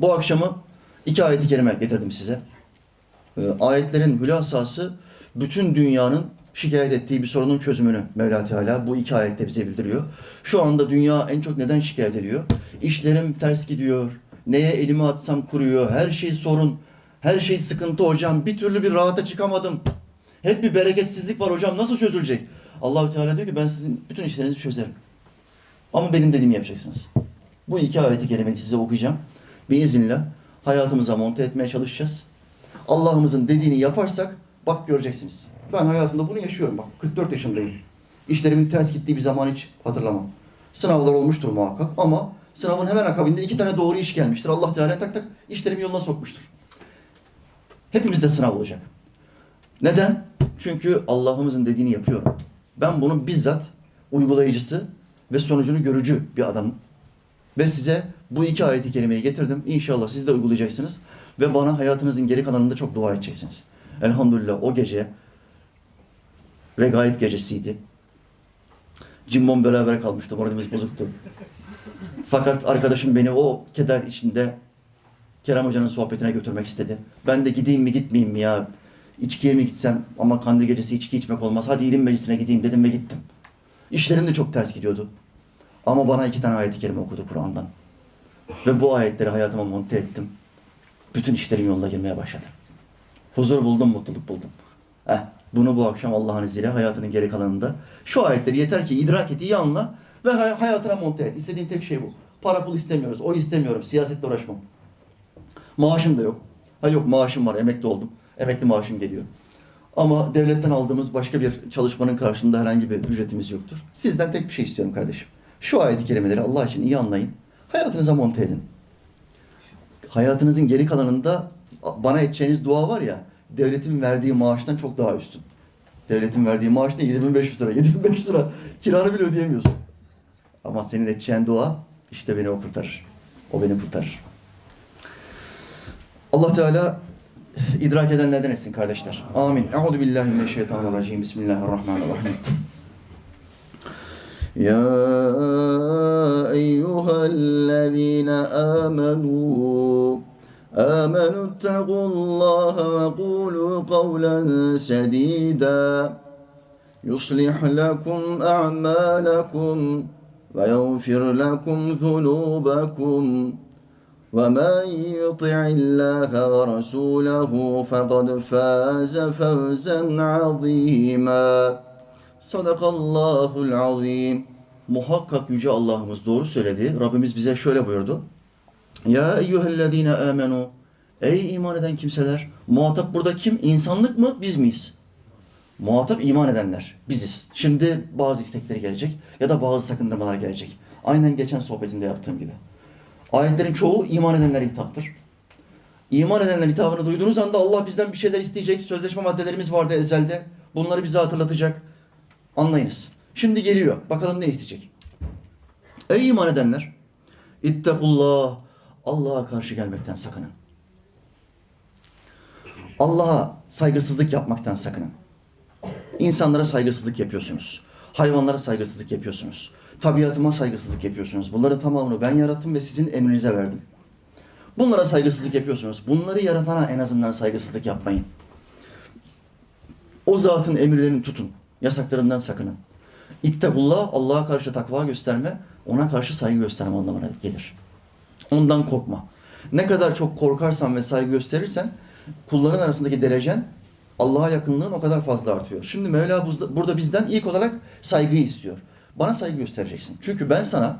Bu akşamı iki ayeti kerime getirdim size. Ee, ayetlerin hülasası bütün dünyanın şikayet ettiği bir sorunun çözümünü Mevla Teala bu iki ayette bize bildiriyor. Şu anda dünya en çok neden şikayet ediyor? İşlerim ters gidiyor. Neye elimi atsam kuruyor. Her şey sorun. Her şey sıkıntı hocam. Bir türlü bir rahata çıkamadım. Hep bir bereketsizlik var hocam. Nasıl çözülecek? Allahu Teala diyor ki ben sizin bütün işlerinizi çözerim. Ama benim dediğimi yapacaksınız. Bu iki ayeti kerimeyi size okuyacağım. Biiznillah hayatımıza monte etmeye çalışacağız. Allah'ımızın dediğini yaparsak bak göreceksiniz. Ben hayatımda bunu yaşıyorum bak. 44 yaşındayım. İşlerimin ters gittiği bir zaman hiç hatırlamam. Sınavlar olmuştur muhakkak ama sınavın hemen akabinde iki tane doğru iş gelmiştir. Allah Teala tak tak işlerimi yoluna sokmuştur. Hepimizde sınav olacak. Neden? Çünkü Allah'ımızın dediğini yapıyorum. Ben bunun bizzat uygulayıcısı ve sonucunu görücü bir adamım. Ve size bu iki ayeti kerimeyi getirdim. İnşallah siz de uygulayacaksınız. Ve bana hayatınızın geri kalanında çok dua edeceksiniz. Elhamdülillah o gece regaib gecesiydi. Cimbom beraber kalmıştı. Moralimiz bozuktu. Fakat arkadaşım beni o keder içinde Kerem Hoca'nın sohbetine götürmek istedi. Ben de gideyim mi gitmeyeyim mi ya? İçkiye mi gitsem ama kandil gecesi içki içmek olmaz. Hadi ilim meclisine gideyim dedim ve gittim. İşlerim de çok ters gidiyordu. Ama bana iki tane ayet-i kerime okudu Kur'an'dan. Ve bu ayetleri hayatıma monte ettim. Bütün işlerim yoluna girmeye başladı. Huzur buldum, mutluluk buldum. Eh, bunu bu akşam Allah'ın izniyle hayatının geri kalanında şu ayetleri yeter ki idrak et, iyi anla ve hay- hayatına monte et. İstediğim tek şey bu. Para pul istemiyoruz, o istemiyorum, siyasetle uğraşmam. Maaşım da yok. Ha yok maaşım var, emekli oldum. Emekli maaşım geliyor. Ama devletten aldığımız başka bir çalışmanın karşılığında herhangi bir ücretimiz yoktur. Sizden tek bir şey istiyorum kardeşim. Şu ayet-i kerimeleri Allah için iyi anlayın. Hayatınıza monte edin. Hayatınızın geri kalanında bana edeceğiniz dua var ya, devletin verdiği maaştan çok daha üstün. Devletin verdiği maaş ne? 7500 lira. 7500 lira kiranı bile ödeyemiyorsun. Ama senin edeceğin dua işte beni o kurtarır. O beni kurtarır. Allah Teala idrak edenlerden etsin kardeşler. Amin. Euzu billahi mineşşeytanirracim. Bismillahirrahmanirrahim. Ya eyyühellezine amenu آمنوا اتقوا الله وقولوا قولا سديدا. يصلح لكم أعمالكم ويغفر لكم ذنوبكم. ومن يطع الله ورسوله فقد فاز فوزا عظيما. Sadakallahul azim. Muhakkak yüce Allah'ımız doğru söyledi. Rabbimiz bize şöyle buyurdu. Ya eyyühellezine amenu. Ey iman eden kimseler. Muhatap burada kim? İnsanlık mı? Biz miyiz? Muhatap iman edenler. Biziz. Şimdi bazı istekleri gelecek ya da bazı sakındırmalar gelecek. Aynen geçen sohbetimde yaptığım gibi. Ayetlerin çoğu iman edenlere hitaptır. İman edenler hitabını duyduğunuz anda Allah bizden bir şeyler isteyecek. Sözleşme maddelerimiz vardı ezelde. Bunları bize hatırlatacak. Anlayınız. Şimdi geliyor. Bakalım ne isteyecek. Ey iman edenler. İttakullah. Allah'a karşı gelmekten sakının. Allah'a saygısızlık yapmaktan sakının. İnsanlara saygısızlık yapıyorsunuz. Hayvanlara saygısızlık yapıyorsunuz. Tabiatıma saygısızlık yapıyorsunuz. Bunların tamamını ben yarattım ve sizin emrinize verdim. Bunlara saygısızlık yapıyorsunuz. Bunları yaratana en azından saygısızlık yapmayın. O zatın emirlerini tutun. Yasaklarından sakının. İttakullah Allah'a karşı takva gösterme, ona karşı saygı gösterme anlamına gelir. Ondan korkma. Ne kadar çok korkarsan ve saygı gösterirsen kulların arasındaki derecen Allah'a yakınlığın o kadar fazla artıyor. Şimdi Mevla burada bizden ilk olarak saygıyı istiyor. Bana saygı göstereceksin. Çünkü ben sana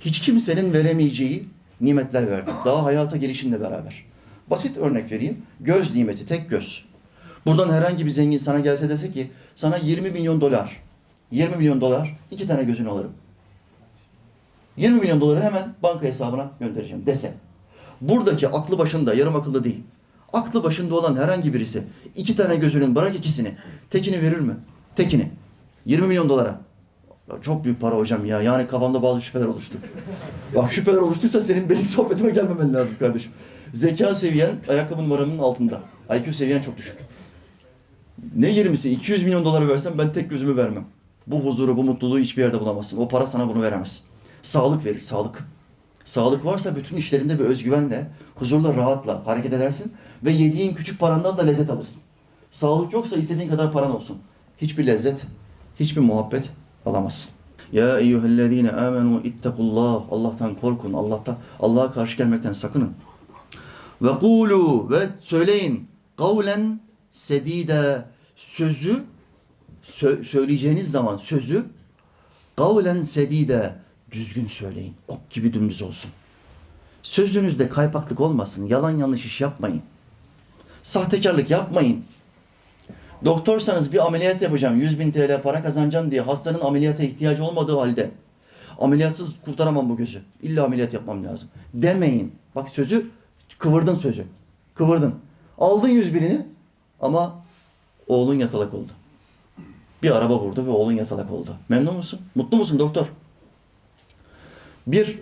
hiç kimsenin veremeyeceği nimetler verdim. Daha hayata gelişinle beraber. Basit örnek vereyim. Göz nimeti, tek göz. Buradan herhangi bir zengin sana gelse dese ki sana 20 milyon dolar, 20 milyon dolar iki tane gözünü alırım. 20 milyon doları hemen banka hesabına göndereceğim dese. Buradaki aklı başında, yarım akıllı değil. Aklı başında olan herhangi birisi iki tane gözünün bırak ikisini, tekini verir mi? Tekini. 20 milyon dolara. Çok büyük para hocam ya. Yani kafamda bazı şüpheler oluştu. Bak şüpheler oluştuysa senin benim sohbetime gelmemen lazım kardeşim. Zeka seviyen ayakkabı numaranın altında. IQ seviyen çok düşük. Ne 20'si? 200 milyon doları versen ben tek gözümü vermem. Bu huzuru, bu mutluluğu hiçbir yerde bulamazsın. O para sana bunu veremez. Sağlık verir, sağlık. Sağlık varsa bütün işlerinde bir özgüvenle, huzurla, rahatla hareket edersin ve yediğin küçük parandan da lezzet alırsın. Sağlık yoksa istediğin kadar paran olsun. Hiçbir lezzet, hiçbir muhabbet alamazsın. Ya eyyühellezine amenu ittakullah. Allah'tan korkun. Allah'tan Allah'a karşı gelmekten sakının. Ve kulu ve söyleyin kavlen sedide sözü sö- söyleyeceğiniz zaman sözü kavlen sedide düzgün söyleyin. Ok gibi dümdüz olsun. Sözünüzde kaypaklık olmasın. Yalan yanlış iş yapmayın. Sahtekarlık yapmayın. Doktorsanız bir ameliyat yapacağım, 100 bin TL para kazanacağım diye hastanın ameliyata ihtiyacı olmadığı halde ameliyatsız kurtaramam bu gözü. İlla ameliyat yapmam lazım. Demeyin. Bak sözü kıvırdın sözü. Kıvırdın. Aldın 100 binini ama oğlun yatalak oldu. Bir araba vurdu ve oğlun yatalak oldu. Memnun musun? Mutlu musun doktor? Bir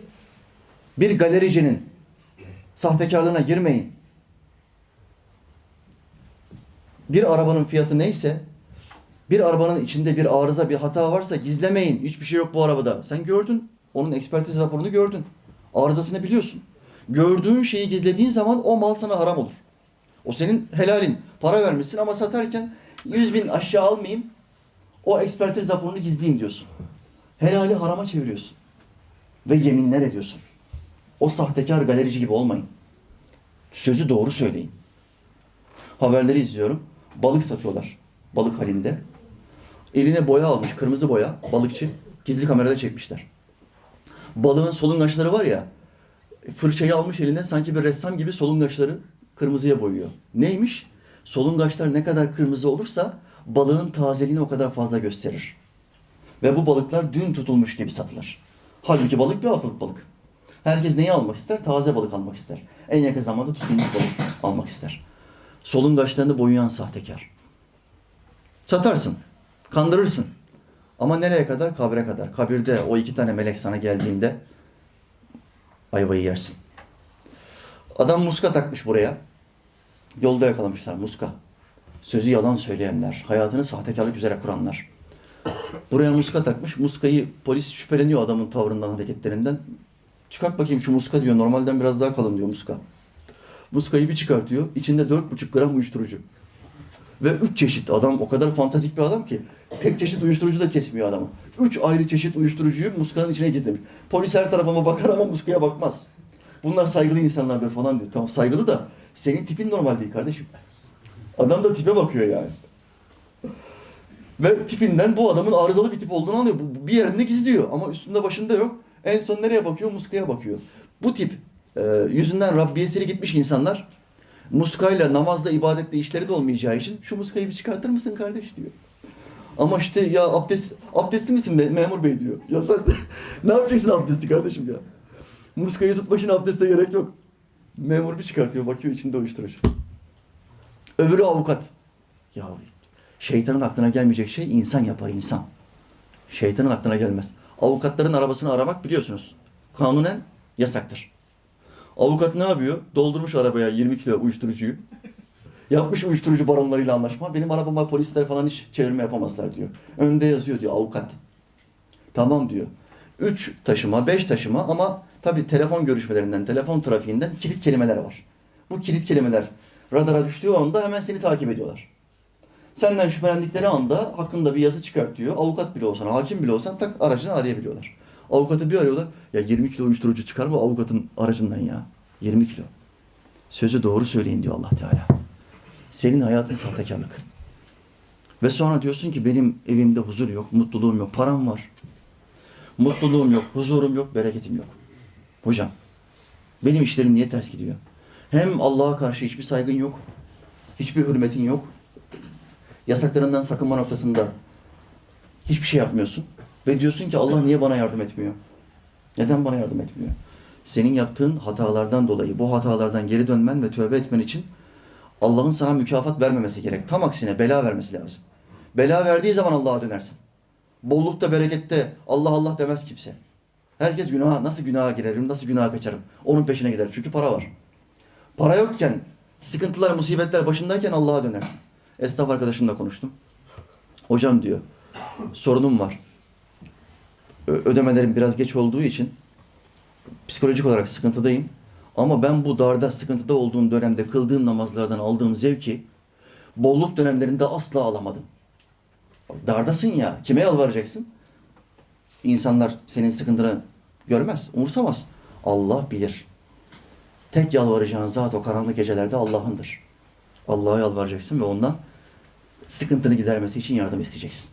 bir galericinin sahtekarlığına girmeyin. Bir arabanın fiyatı neyse, bir arabanın içinde bir arıza, bir hata varsa gizlemeyin. Hiçbir şey yok bu arabada. Sen gördün. Onun ekspertiz raporunu gördün. Arızasını biliyorsun. Gördüğün şeyi gizlediğin zaman o mal sana haram olur. O senin helalin. Para vermişsin ama satarken 100 bin aşağı almayayım. O ekspertiz raporunu gizleyeyim diyorsun. Helali harama çeviriyorsun. Ve yeminler ediyorsun. O sahtekar galerici gibi olmayın. Sözü doğru söyleyin. Haberleri izliyorum. Balık satıyorlar. Balık halinde. Eline boya almış, kırmızı boya, balıkçı. Gizli kamerada çekmişler. Balığın solungaçları var ya, fırçayı almış eline sanki bir ressam gibi solungaçları kırmızıya boyuyor. Neymiş? Solungaçlar ne kadar kırmızı olursa balığın tazeliğini o kadar fazla gösterir. Ve bu balıklar dün tutulmuş gibi satılır. Halbuki balık bir haftalık balık. Herkes neyi almak ister? Taze balık almak ister. En yakın zamanda tutulmuş balık almak ister. Solungaçlarını boyayan sahtekar. Satarsın, kandırırsın. Ama nereye kadar? Kabre kadar. Kabirde o iki tane melek sana geldiğinde ayvayı yersin. Adam muska takmış buraya. Yolda yakalamışlar muska. Sözü yalan söyleyenler, hayatını sahtekarlık üzere kuranlar. Buraya muska takmış. Muskayı polis şüpheleniyor adamın tavrından, hareketlerinden. Çıkart bakayım şu muska diyor. Normalden biraz daha kalın diyor muska. Muskayı bir çıkartıyor. İçinde dört buçuk gram uyuşturucu. Ve üç çeşit adam o kadar fantastik bir adam ki tek çeşit uyuşturucu da kesmiyor adamı. Üç ayrı çeşit uyuşturucuyu muskanın içine gizlemiş. Polis her tarafıma bakar ama muskaya bakmaz. Bunlar saygılı insanlardır falan diyor. Tamam saygılı da senin tipin normal değil kardeşim. Adam da tipe bakıyor yani. Ve tipinden bu adamın arızalı bir tip olduğunu anlıyor. Bu- Bir yerinde gizliyor ama üstünde başında yok. En son nereye bakıyor? Muskaya bakıyor. Bu tip e, yüzünden Rabbiyesiri gitmiş insanlar muskayla, namazla, ibadetle işleri de olmayacağı için şu muskayı bir çıkartır mısın kardeş diyor. Ama işte ya abdest, abdestli misin be- memur bey diyor. Ya sen ne yapacaksın abdesti kardeşim ya? Muskayı tutmak için abdeste gerek yok. Memur bir çıkartıyor, bakıyor içinde uyuşturucu. Öbürü avukat. Ya şeytanın aklına gelmeyecek şey insan yapar insan. Şeytanın aklına gelmez. Avukatların arabasını aramak biliyorsunuz. Kanunen yasaktır. Avukat ne yapıyor? Doldurmuş arabaya 20 kilo uyuşturucuyu. Yapmış uyuşturucu baronlarıyla anlaşma. Benim arabama polisler falan hiç çevirme yapamazlar diyor. Önde yazıyor diyor avukat. Tamam diyor. Üç taşıma, beş taşıma ama tabii telefon görüşmelerinden, telefon trafiğinden kilit kelimeler var. Bu kilit kelimeler radara düştüğü anda hemen seni takip ediyorlar. Senden şüphelendikleri anda hakkında bir yazı çıkartıyor. Avukat bile olsan, hakim bile olsan tak aracını arayabiliyorlar. Avukatı bir arıyorlar. Ya 20 kilo uyuşturucu çıkar mı avukatın aracından ya? 20 kilo. Sözü doğru söyleyin diyor Allah Teala. Senin hayatın sahtekarlık. Ve sonra diyorsun ki benim evimde huzur yok, mutluluğum yok, param var. Mutluluğum yok, huzurum yok, bereketim yok. Hocam, benim işlerim niye ters gidiyor? Hem Allah'a karşı hiçbir saygın yok, hiçbir hürmetin yok. Yasaklarından sakınma noktasında hiçbir şey yapmıyorsun. Ve diyorsun ki Allah niye bana yardım etmiyor? Neden bana yardım etmiyor? Senin yaptığın hatalardan dolayı bu hatalardan geri dönmen ve tövbe etmen için Allah'ın sana mükafat vermemesi gerek. Tam aksine bela vermesi lazım. Bela verdiği zaman Allah'a dönersin. Bollukta, berekette Allah Allah demez kimse. Herkes günaha, nasıl günaha girerim, nasıl günaha kaçarım? Onun peşine gider. Çünkü para var. Para yokken, sıkıntılar, musibetler başındayken Allah'a dönersin. Esnaf arkadaşımla konuştum. Hocam diyor, sorunum var. Ödemelerim biraz geç olduğu için psikolojik olarak sıkıntıdayım. Ama ben bu darda, sıkıntıda olduğum dönemde kıldığım namazlardan aldığım zevki bolluk dönemlerinde asla alamadım. Dardasın ya, kime yalvaracaksın? İnsanlar senin sıkıntını görmez, umursamaz. Allah bilir. Tek yalvaracağın zat o karanlık gecelerde Allah'ındır. Allah'a yalvaracaksın ve ondan sıkıntını gidermesi için yardım isteyeceksin.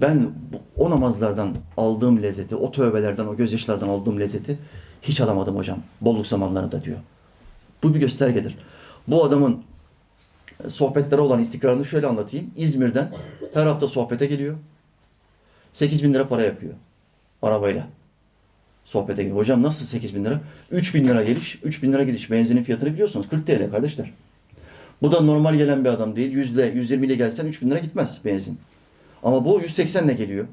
Ben o namazlardan aldığım lezzeti, o tövbelerden, o gözyaşlardan aldığım lezzeti hiç alamadım hocam. Bolluk zamanlarında diyor. Bu bir göstergedir. Bu adamın sohbetlere olan istikrarını şöyle anlatayım. İzmir'den her hafta sohbete geliyor. 8 bin lira para yakıyor. Arabayla. Sohbete geliyor. Hocam nasıl 8 bin lira? 3 bin lira geliş, 3 bin lira gidiş. Benzinin fiyatını biliyorsunuz. 40 TL kardeşler. Bu da normal gelen bir adam değil. 100 ile 120 ile gelsen 3 bin lira gitmez benzin. Ama bu 180 ile geliyor.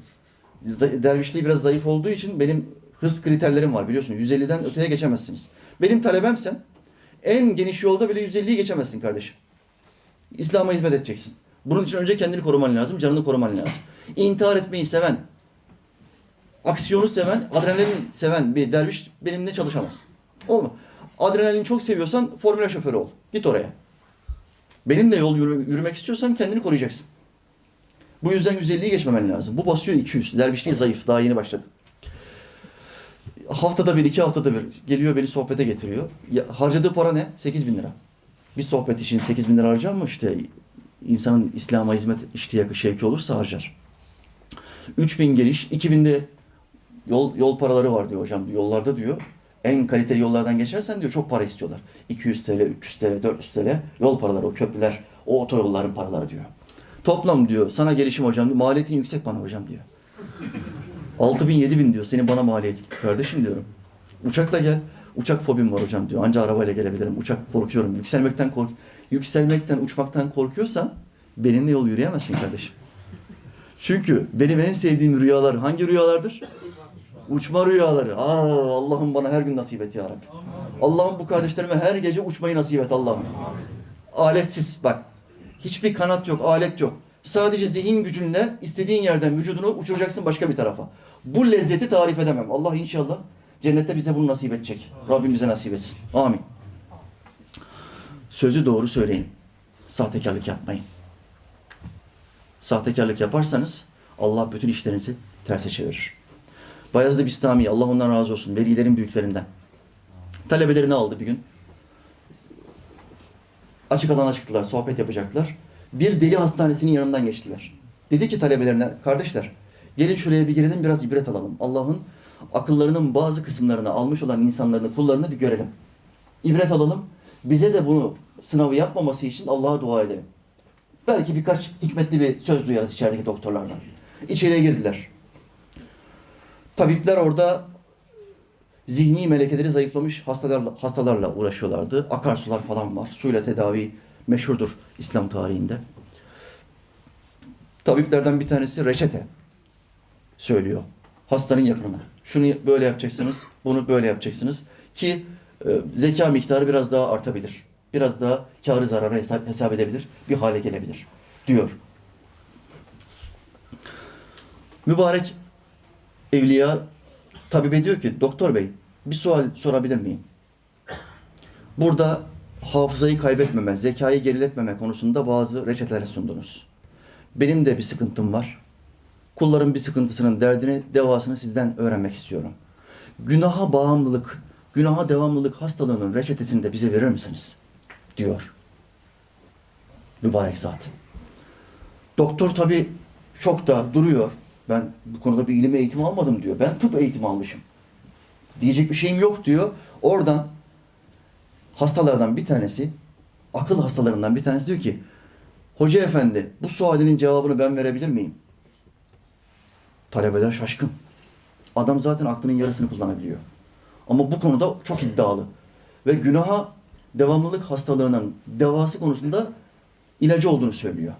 Dervişliği biraz zayıf olduğu için benim hız kriterlerim var biliyorsun. 150'den öteye geçemezsiniz. Benim talebemsen en geniş yolda bile 150'yi geçemezsin kardeşim. İslam'a hizmet edeceksin. Bunun için önce kendini koruman lazım, canını koruman lazım. İntihar etmeyi seven, aksiyonu seven, adrenalin seven bir derviş benimle çalışamaz. Olma. Adrenalin çok seviyorsan formüle şoförü ol. Git oraya. Benimle yol yürü- yürümek istiyorsan kendini koruyacaksın. Bu yüzden 150'yi geçmemen lazım. Bu basıyor 200. Dervişliği zayıf. Daha yeni başladı. Haftada bir, iki haftada bir geliyor beni sohbete getiriyor. Ya, harcadığı para ne? 8 bin lira. Bir sohbet için 8 bin lira harcar mı? İşte insanın İslam'a hizmet iştiyakı, şevki olursa harcar. 3 bin geliş, 2000 de yol, yol paraları var diyor hocam. Yollarda diyor. En kaliteli yollardan geçersen diyor çok para istiyorlar. 200 TL, 300 TL, 400 TL yol paraları, o köprüler, o otoyolların paraları diyor. Toplam diyor sana gelişim hocam diyor. Maliyetin yüksek bana hocam diyor. 6 bin 7 bin diyor senin bana maliyetin. Kardeşim diyorum. Uçakla gel. Uçak fobim var hocam diyor. Anca arabayla gelebilirim. Uçak korkuyorum. Yükselmekten kork yükselmekten, uçmaktan korkuyorsan benimle yol yürüyemezsin kardeşim. Çünkü benim en sevdiğim rüyalar hangi rüyalardır? Uçma rüyaları. Aa, Allah'ım bana her gün nasip et ya Rabbi. Allah'ım bu kardeşlerime her gece uçmayı nasip et Allah'ım. Aletsiz bak. Hiçbir kanat yok, alet yok. Sadece zihin gücünle istediğin yerden vücudunu uçuracaksın başka bir tarafa. Bu lezzeti tarif edemem. Allah inşallah cennette bize bunu nasip edecek. Rabbim bize nasip etsin. Amin. Sözü doğru söyleyin. Sahtekarlık yapmayın. Sahtekarlık yaparsanız Allah bütün işlerinizi terse çevirir. Bayezid Bistami, Allah ondan razı olsun, velilerin büyüklerinden. Talebelerini aldı bir gün. Açık alana çıktılar, sohbet yapacaklar. Bir deli hastanesinin yanından geçtiler. Dedi ki talebelerine, kardeşler gelin şuraya bir girelim biraz ibret alalım. Allah'ın akıllarının bazı kısımlarını almış olan insanlarını, kullarını bir görelim. İbret alalım. Bize de bunu sınavı yapmaması için Allah'a dua edelim. Belki birkaç hikmetli bir söz duyarız içerideki doktorlardan. İçeriye girdiler. Tabipler orada zihni melekeleri zayıflamış hastalarla, hastalarla uğraşıyorlardı. Akarsular falan var. Suyla tedavi meşhurdur İslam tarihinde. Tabiplerden bir tanesi reçete söylüyor. Hastanın yakınına. Şunu böyle yapacaksınız, bunu böyle yapacaksınız ki e, zeka miktarı biraz daha artabilir. Biraz daha karı zararı hesap, hesap edebilir, bir hale gelebilir diyor. Mübarek evliya tabibe diyor ki doktor bey bir sual sorabilir miyim? Burada hafızayı kaybetmeme, zekayı geriletmeme konusunda bazı reçeteler sundunuz. Benim de bir sıkıntım var. Kulların bir sıkıntısının derdini, devasını sizden öğrenmek istiyorum. Günaha bağımlılık, günaha devamlılık hastalığının reçetesini de bize verir misiniz? Diyor. Mübarek zat. Doktor tabi şokta duruyor. Ben bu konuda bir ilim eğitimi almadım diyor. Ben tıp eğitimi almışım. Diyecek bir şeyim yok diyor. Oradan hastalardan bir tanesi, akıl hastalarından bir tanesi diyor ki, Hoca efendi bu sualinin cevabını ben verebilir miyim? Talebeler şaşkın. Adam zaten aklının yarısını kullanabiliyor. Ama bu konuda çok iddialı. Ve günaha devamlılık hastalığının devası konusunda ilacı olduğunu söylüyor.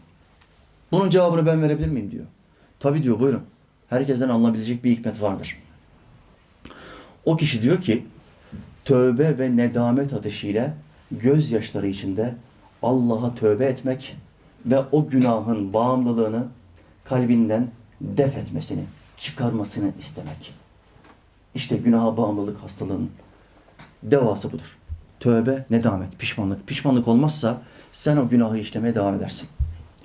Bunun cevabını ben verebilir miyim diyor. Tabii diyor buyurun. Herkesten alınabilecek bir hikmet vardır. O kişi diyor ki tövbe ve nedamet ateşiyle gözyaşları içinde Allah'a tövbe etmek ve o günahın bağımlılığını kalbinden def etmesini, çıkarmasını istemek. İşte günaha bağımlılık hastalığının devası budur. Tövbe, nedamet, pişmanlık. Pişmanlık olmazsa sen o günahı işlemeye devam edersin.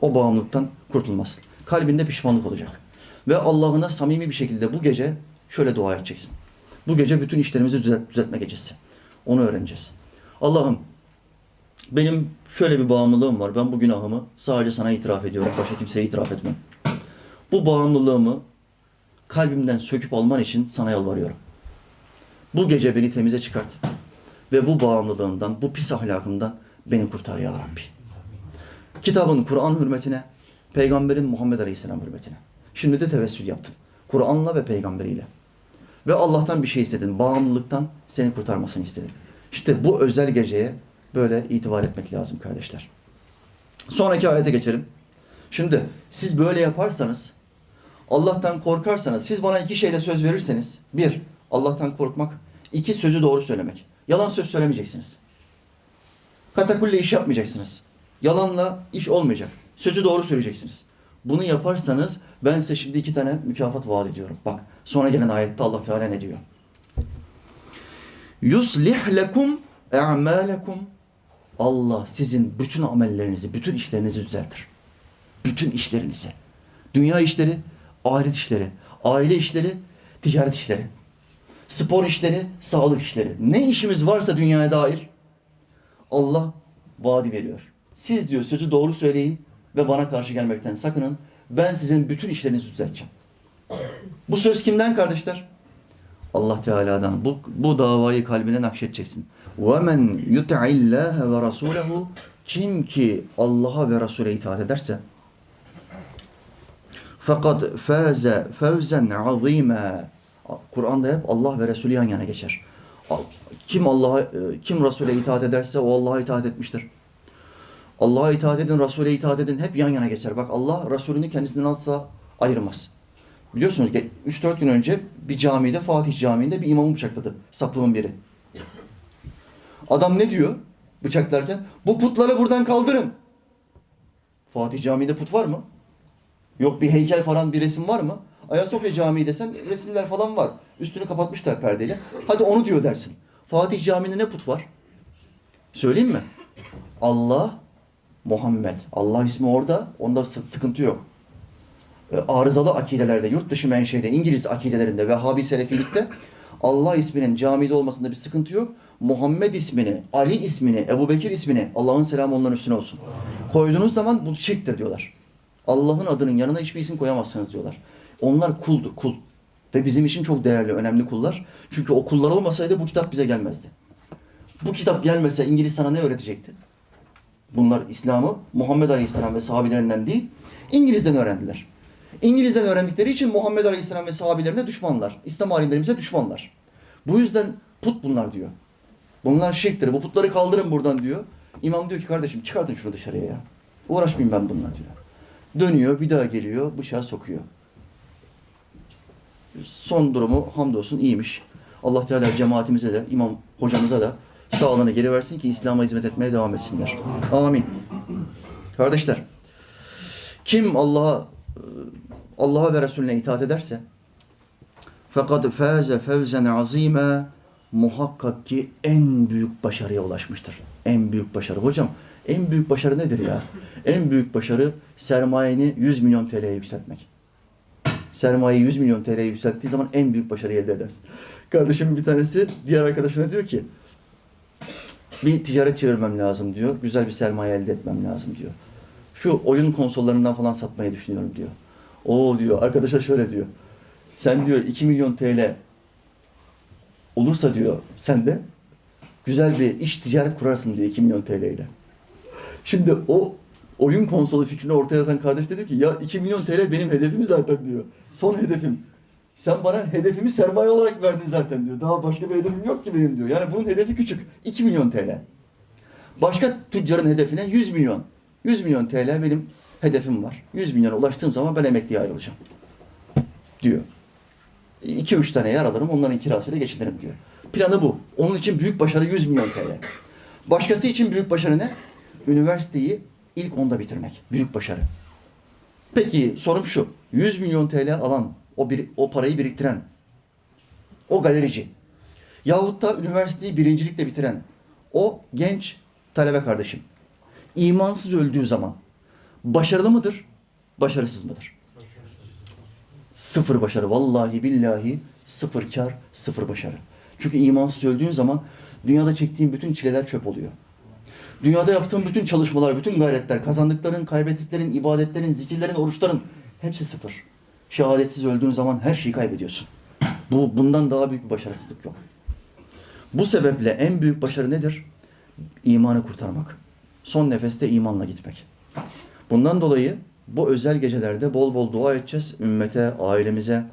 O bağımlılıktan kurtulmazsın. Kalbinde pişmanlık olacak. Ve Allah'ına samimi bir şekilde bu gece şöyle dua edeceksin. Bu gece bütün işlerimizi düzelt, düzeltme gecesi. Onu öğreneceğiz. Allah'ım benim şöyle bir bağımlılığım var. Ben bu günahımı sadece sana itiraf ediyorum. Başka kimseye itiraf etmem. Bu bağımlılığımı kalbimden söküp alman için sana yalvarıyorum. Bu gece beni temize çıkart. Ve bu bağımlılığımdan, bu pis ahlakımdan beni kurtar ya Rabbi. Kitabın Kur'an hürmetine, Peygamberin Muhammed Aleyhisselam hürmetine. Şimdi de tevessül yaptın. Kur'an'la ve peygamberiyle. Ve Allah'tan bir şey istedin. Bağımlılıktan seni kurtarmasını istedin. İşte bu özel geceye böyle itibar etmek lazım kardeşler. Sonraki ayete geçelim. Şimdi siz böyle yaparsanız, Allah'tan korkarsanız, siz bana iki şeyde söz verirseniz, bir, Allah'tan korkmak, iki, sözü doğru söylemek. Yalan söz söylemeyeceksiniz. Katakulle iş yapmayacaksınız. Yalanla iş olmayacak. Sözü doğru söyleyeceksiniz. Bunu yaparsanız ben size şimdi iki tane mükafat vaat ediyorum. Bak sonra gelen ayette Allah Teala ne diyor? Yuslih lekum e'malekum. Allah sizin bütün amellerinizi, bütün işlerinizi düzeltir. Bütün işlerinizi. Dünya işleri, ahiret işleri, aile işleri, ticaret işleri, spor işleri, sağlık işleri. Ne işimiz varsa dünyaya dair Allah vaadi veriyor. Siz diyor sözü doğru söyleyin ve bana karşı gelmekten sakının. Ben sizin bütün işlerinizi düzelteceğim. Bu söz kimden kardeşler? Allah Teala'dan. Bu, bu davayı kalbine nakşedeceksin. وَمَنْ يُتَعِ اللّٰهَ وَرَسُولَهُ Kim ki Allah'a ve Resul'e itaat ederse fakat faze fevzen azîmâ. Kur'an'da hep Allah ve Resulü yan yana geçer. Kim Allah'a kim Resul'e itaat ederse o Allah'a itaat etmiştir. Allah'a itaat edin, Resul'e itaat edin hep yan yana geçer. Bak Allah Resulünü kendisinden asla ayırmaz. Biliyorsunuz 3-4 gün önce bir camide Fatih Camii'nde bir imamı bıçakladı. Saplının biri. Adam ne diyor bıçaklarken? Bu putları buradan kaldırın. Fatih Camii'de put var mı? Yok bir heykel falan bir resim var mı? Ayasofya Camii desen resimler falan var. Üstünü kapatmışlar perdeyle. Hadi onu diyor dersin. Fatih Camii'nde ne put var? Söyleyeyim mi? Allah, Muhammed. Allah ismi orada. Onda sı- sıkıntı yok. E, Arızalı akilelerde, yurt dışı menşeli, İngiliz akidelerinde, Vehhabi Selefilikte Allah isminin camide olmasında bir sıkıntı yok. Muhammed ismini, Ali ismini, Ebu Bekir ismini, Allah'ın selamı onların üstüne olsun. Koyduğunuz zaman bu şirktir diyorlar. Allah'ın adının yanına hiçbir isim koyamazsınız diyorlar. Onlar kuldu, kul. Ve bizim için çok değerli, önemli kullar. Çünkü o kullar olmasaydı bu kitap bize gelmezdi. Bu kitap gelmese İngiliz sana ne öğretecekti? Bunlar İslam'ı Muhammed Aleyhisselam ve sahabilerinden değil, İngiliz'den öğrendiler. İngiliz'den öğrendikleri için Muhammed Aleyhisselam ve sahabelerine düşmanlar. İslam alimlerimize düşmanlar. Bu yüzden put bunlar diyor. Bunlar şirktir. Bu putları kaldırın buradan diyor. İmam diyor ki kardeşim çıkartın şunu dışarıya ya. Uğraşmayayım ben bununla diyor. Dönüyor bir daha geliyor bıçağı sokuyor. Son durumu hamdolsun iyiymiş. Allah Teala cemaatimize de imam hocamıza da sağlığını geri versin ki İslam'a hizmet etmeye devam etsinler. Amin. Kardeşler, kim Allah'a Allah'a ve Resulüne itaat ederse fakat faze fevzen azime muhakkak ki en büyük başarıya ulaşmıştır. En büyük başarı. Hocam en büyük başarı nedir ya? En büyük başarı sermayeni 100 milyon TL'ye yükseltmek. Sermayeyi 100 milyon TL'ye yükselttiği zaman en büyük başarıyı elde edersin. Kardeşimin bir tanesi diğer arkadaşına diyor ki bir ticaret çevirmem lazım diyor. Güzel bir sermaye elde etmem lazım diyor. Şu oyun konsollarından falan satmayı düşünüyorum diyor. O diyor arkadaşa şöyle diyor. Sen diyor 2 milyon TL olursa diyor sen de güzel bir iş ticaret kurarsın diyor 2 milyon TL ile. Şimdi o oyun konsolu fikrini ortaya atan kardeş de diyor ki ya 2 milyon TL benim hedefim zaten diyor. Son hedefim. Sen bana hedefimi sermaye olarak verdin zaten diyor. Daha başka bir hedefim yok ki benim diyor. Yani bunun hedefi küçük. 2 milyon TL. Başka tüccarın hedefine 100 milyon. 100 milyon TL benim hedefim var. 100 milyona ulaştığım zaman ben emekliye ayrılacağım. Diyor. 2-3 tane yer alırım onların kirasıyla geçinirim diyor. Planı bu. Onun için büyük başarı 100 milyon TL. Başkası için büyük başarı ne? Üniversiteyi ilk onda bitirmek. Büyük başarı. Peki sorum şu. 100 milyon TL alan, o, bir, o parayı biriktiren O galerici. Yahut da üniversiteyi birincilikle bitiren o genç talebe kardeşim. İmansız öldüğü zaman başarılı mıdır, başarısız mıdır? Sıfır başarı. Vallahi billahi sıfır kar, sıfır başarı. Çünkü imansız öldüğün zaman dünyada çektiğin bütün çileler çöp oluyor. Dünyada yaptığın bütün çalışmalar, bütün gayretler, kazandıkların, kaybettiklerin, ibadetlerin, zikirlerin, oruçların hepsi sıfır. Şehadetsiz öldüğün zaman her şeyi kaybediyorsun. Bu bundan daha büyük bir başarısızlık yok. Bu sebeple en büyük başarı nedir? İmanı kurtarmak. Son nefeste imanla gitmek. Bundan dolayı bu özel gecelerde bol bol dua edeceğiz ümmete, ailemize,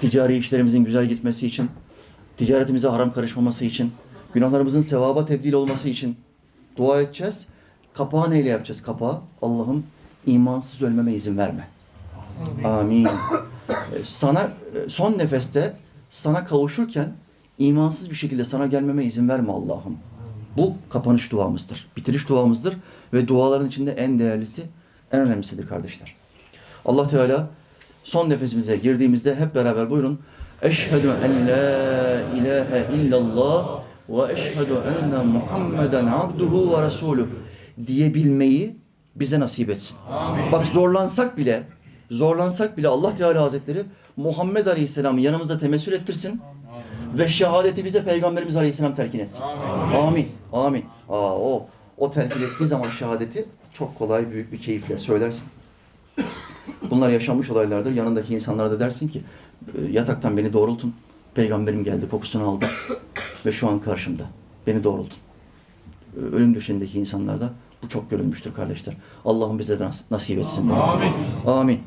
ticari işlerimizin güzel gitmesi için, ticaretimize haram karışmaması için, günahlarımızın sevaba tebdil olması için dua edeceğiz. Kapağı neyle yapacağız? Kapağı Allah'ım imansız ölmeme izin verme. Amin. Ee, Sana e, son nefeste sana kavuşurken imansız bir şekilde sana gelmeme izin verme Allah'ım. Bu kapanış duamızdır. Bitiriş duamızdır ve duaların içinde en değerlisi, en önemlisidir kardeşler. Allah Teala son nefesimize girdiğimizde hep beraber buyurun. Eşhedü en la ilahe illallah ve eşhedü enne Muhammeden abduhu ve resulü diyebilmeyi bize nasip etsin. Bak zorlansak bile, zorlansak bile Allah Teala Hazretleri Muhammed Aleyhisselam'ı yanımızda temessül ettirsin ve şehadeti bize Peygamberimiz Aleyhisselam telkin etsin. Amin. Amin. Aa, o, o telkin ettiği zaman şehadeti çok kolay, büyük bir keyifle söylersin. Bunlar yaşanmış olaylardır. Yanındaki insanlara da dersin ki "E, yataktan beni doğrultun. Peygamberim geldi, kokusunu aldı ve şu an karşımda. Beni doğrultun. E, Ölüm döşeğindeki insanlarda bu çok görülmüştür kardeşler. Allah'ım bize de nas- nasip etsin. Amin. Amin.